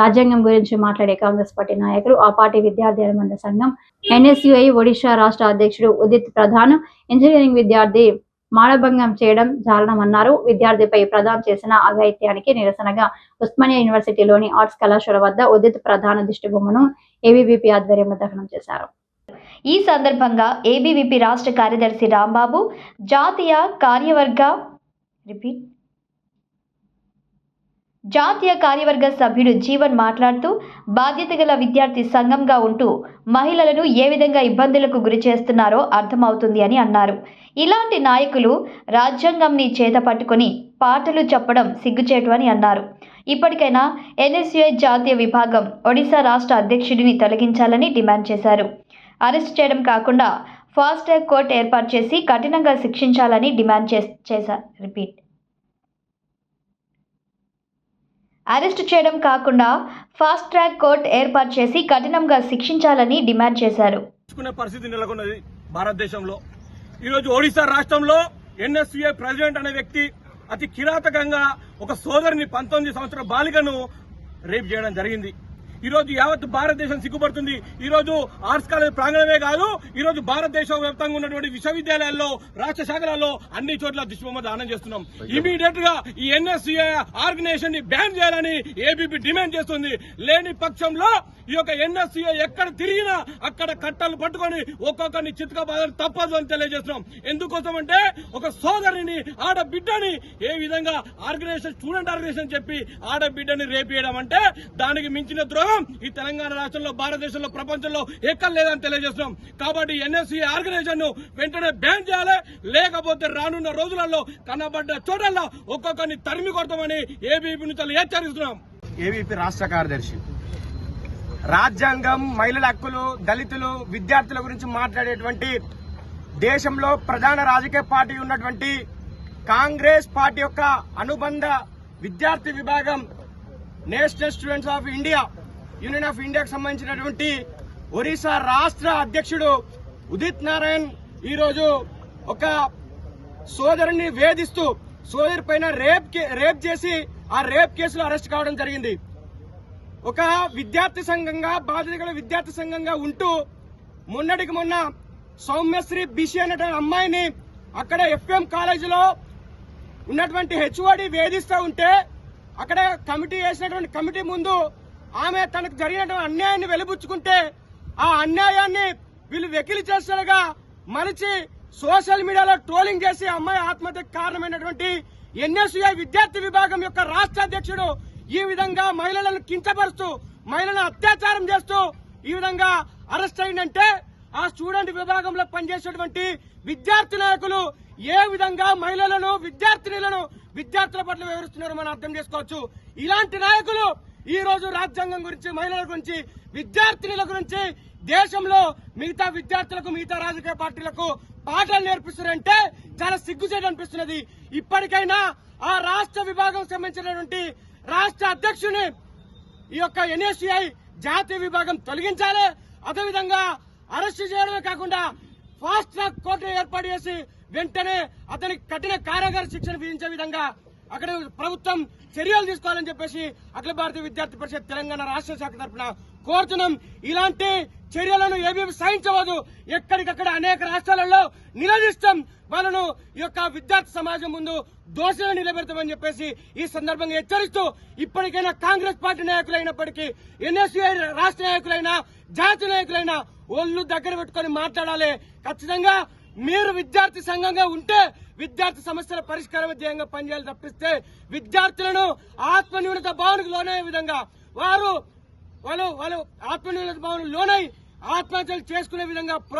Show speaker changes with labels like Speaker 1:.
Speaker 1: రాజ్యాంగం గురించి మాట్లాడే కాంగ్రెస్ పార్టీ నాయకులు ఆ పార్టీ విద్యార్థి అనుబంధ సంఘం ఎన్ఎస్యుఐ ఒడిశా రాష్ట్ర అధ్యక్షుడు ఉదిత్ ప్రధాన్ ఇంజనీరింగ్ విద్యార్థి మానభంగం చేయడం జారణమన్నారు. విద్యార్థిపై ప్రధాన్ చేసిన అఘాయిత్యానికి నిరసనగా ఉస్మానియా యూనివర్సిటీలోని ఆర్ట్స్ కళాశాల వద్ద ఉదిత్ ప్రధాన దిష్టిబొమ్మను ఏబీవీపీ ఆధ్వర్యంలో దహనం చేశారు.
Speaker 2: ఈ సందర్భంగా ఏబీవీపీ రాష్ట్ర కార్యదర్శి రాంబాబు జాతీయ కార్యవర్గ రిపీట్ జాతీయ కార్యవర్గ సభ్యుడు జీవన్ మాట్లాడుతూ బాధ్యత గల విద్యార్థి సంఘంగా ఉంటూ మహిళలను ఏ విధంగా ఇబ్బందులకు గురి చేస్తున్నారో అర్థమవుతుంది అని అన్నారు. ఇలాంటి నాయకులు రాజ్యాంగంని చేత పట్టుకొని పాటలు చెప్పడం సిగ్గుచేటు అని అన్నారు. ఇప్పటికైనా ఎన్ఎస్యుఐ జాతీయ విభాగం ఒడిశా రాష్ట్ర అధ్యక్షుడిని తొలగించాలని డిమాండ్ చేశారు. అరెస్ట్ చేయడం కాకుండా ఫాస్ట్ ట్రాక్ కోర్టు ఏర్పాటు చేసి కఠినంగా శిక్షించాలని డిమాండ్ చేస్- చేశారు రిపీట్ అరెస్ట్ చేయడం కాకుండా ఫాస్ట్ ట్రాక్ కోర్టు ఏర్పాటు చేసి కఠినంగా శిక్షించాలని డిమాండ్ చేశారు.
Speaker 3: పరిస్థితి నెలకొన్నది భారతదేశంలో. ఈరోజు ఒడిశా రాష్ట్రంలో ఎన్ఎస్యుఏ ప్రెసిడెంట్ అనే వ్యక్తి అతి కిరాతకంగా ఒక సోదరిని పంతొమ్మిది సంవత్సరాల బాలికను రేప్ చేయడం జరిగింది. ఈ రోజు యావత్ భారతదేశం సిగ్గుపడుతుంది. ఈ రోజు ఆర్ట్స్ కాలేజ్ ప్రాంగణమే కాదు ఈ రోజు భారతదేశం వ్యాప్తంగా ఉన్నటువంటి విశ్వవిద్యాలయాల్లో రాష్ట్ర శాఖలలో అన్ని చోట్ల దుష్బొమ్మ దానం చేస్తున్నాం. ఇమీడియట్గా ఈ ఎన్ఎస్సీఏ ఆర్గనైజేషన్ని బ్యాన్ చేయాలని ఏబీపీ డిమాండ్ చేస్తుంది. లేని పక్షంలో ఈ యొక్క ఎన్ఎస్సీఏ ఎక్కడ తిరిగినా అక్కడ కట్టలు పట్టుకొని ఒక్కొక్కరిని చిత్కబాదని తప్పదు అని తెలియజేస్తున్నాం. ఎందుకోసం అంటే ఒక సోదరిని ఆడబిడ్డని ఏ విధంగా ఆర్గనైజేషన్ స్టూడెంట్ ఆర్గనైజేషన్ చెప్పి ఆడబిడ్డని రేపేయడం అంటే దానికి మించిన ద్రోహం ఈ తెలంగాణ రాష్ట్రంలో భారతదేశంలో ప్రపంచంలో ఎక్కడ లేదని తెలియజేస్తున్నాం. కాబట్టి ఎన్ఎస్సీ ఆర్గనైజేషన్ను వెంటనే బ్యాన్ చేయాలి. లేకపోతే రానున్న రోజులలో కనబడ్డ చోటల్లో ఒక్కొక్కరిని తరిమి కొడతామని ఏబీపీ నుంచి హెచ్చరిస్తున్నాం.
Speaker 4: ఏవీపీ రాష్ట్ర కార్యదర్శి రాజ్యాంగం మహిళల హక్కులు దళితులు విద్యార్థుల గురించి మాట్లాడేటువంటి దేశంలో ప్రధాన రాజకీయ పార్టీ ఉన్నటువంటి కాంగ్రెస్ పార్టీ యొక్క అనుబంధ విద్యార్థి విభాగం national students of India union of ఇండియాకు సంబంధించినటువంటి ఒరిస్సా రాష్ట్ర అధ్యక్షుడు ఉదిత్ నారాయణ్ ఈరోజు ఒక సోదరుని వేధిస్తూ సోదరి పైన రేప్ కే- రేప్ చేసి ఆ రేప్ కేసులో అరెస్ట్ కావడం జరిగింది. ఒక విద్యార్థి సంఘంగా బాధితుల విద్యార్థి సంఘంగా ఉంటూ మొన్నటికి మొన్న సౌమ్యశ్రీ బిషి అనేటువంటి అమ్మాయిని అక్కడ ఎఫ్ఎం కాలేజీలో ఉన్నటువంటి హెచ్ఓడి వేధిస్తూ ఉంటే అక్కడ కమిటీ వేసినటువంటి కమిటీ ముందు ఆమె తనకు జరిగినటువంటి అన్యాయాన్ని వెలిబుచ్చుకుంటే ఆ అన్యాయాన్ని వీళ్ళు వెకిలి చేస్తారుగా మలిచి సోషల్ మీడియాలో ట్రోలింగ్ చేసి అమ్మాయి ఆత్మహత్యకు కారణమైనటువంటి ఎన్ఎస్యుఐ విద్యార్థి విభాగం యొక్క రాష్ట్ర అధ్యక్షుడు ఈ విధంగా మహిళలను కించపరుస్తూ మహిళలను అత్యాచారం చేస్తూ ఈ విధంగా అరెస్ట్ అయిందంటే ఆ స్టూడెంట్ విభాగంలో పనిచేసేటువంటి విద్యార్థి నాయకులు ఏ విధంగా మహిళలను విద్యార్థినులను విద్యార్థుల పట్ల వివరిస్తున్నారో మనం అర్థం చేసుకోవచ్చు. ఇలాంటి నాయకులు ఈ రోజు రాజ్యాంగం గురించి మహిళల గురించి విద్యార్థినుల గురించి దేశంలో మిగతా విద్యార్థులకు మిగతా రాజకీయ పార్టీలకు పాఠాలు నేర్పిస్తున్నారంటే చాలా సిగ్గుచేటు అనిపిస్తున్నది. ఇప్పటికైనా ఆ రాష్ట్ర విభాగం సంబంధించినటువంటి రాష్ట్ర అధ్యక్షుని ఈ యొక్క ఎన్ఎస్సిఐ జాతీయ విభాగం తొలగించాలి. అదేవిధంగా అరెస్టు చేయడమే కాకుండా ఫాస్ట్ ట్రాక్ కోర్టును ఏర్పాటు చేసి వెంటనే అతనికి కఠిన కారాగార శిక్షణ విధించే విధంగా అక్కడ ప్రభుత్వం చర్యలు తీసుకోవాలని చెప్పేసి అఖిల భారతీయ విద్యార్థి పరిషత్ తెలంగాణ రాష్ట్ర శాఖ తరఫున కోరుతున్నాం. ఇలాంటి చర్యలను ఏమేమి సహించవద్దు. ఎక్కడికక్కడ అనేక రాష్ట్రాలలో నిలదీస్తాం. వాళ్ళను ఈ యొక్క విద్యార్థి సమాజం ముందు దోషులు నిలబెడతామని చెప్పేసి ఈ సందర్భంగా హెచ్చరిస్తూ ఇప్పటికైనా కాంగ్రెస్ పార్టీ నాయకులైనప్పటికీ ఎన్ఎస్యుఐ రాష్ట్ర నాయకులైనా జాతీయ నాయకులైనా ఒళ్ళు దగ్గర పెట్టుకొని మాట్లాడాలి. ఖచ్చితంగా మీరు విద్యార్థి సంఘంగా ఉంటే విద్యార్థి సమస్యల పరిష్కారం ధ్యేయంగా పనిచేయాలి తప్పిస్తే విద్యార్థులను ఆత్మన్యూనత భావనకు లోనయ్యే విధంగా వారు వాళ్ళు వాళ్ళు ఆత్మన్యూనత భావన లోనై ఆత్మహత్యలు చేసుకునే విధంగా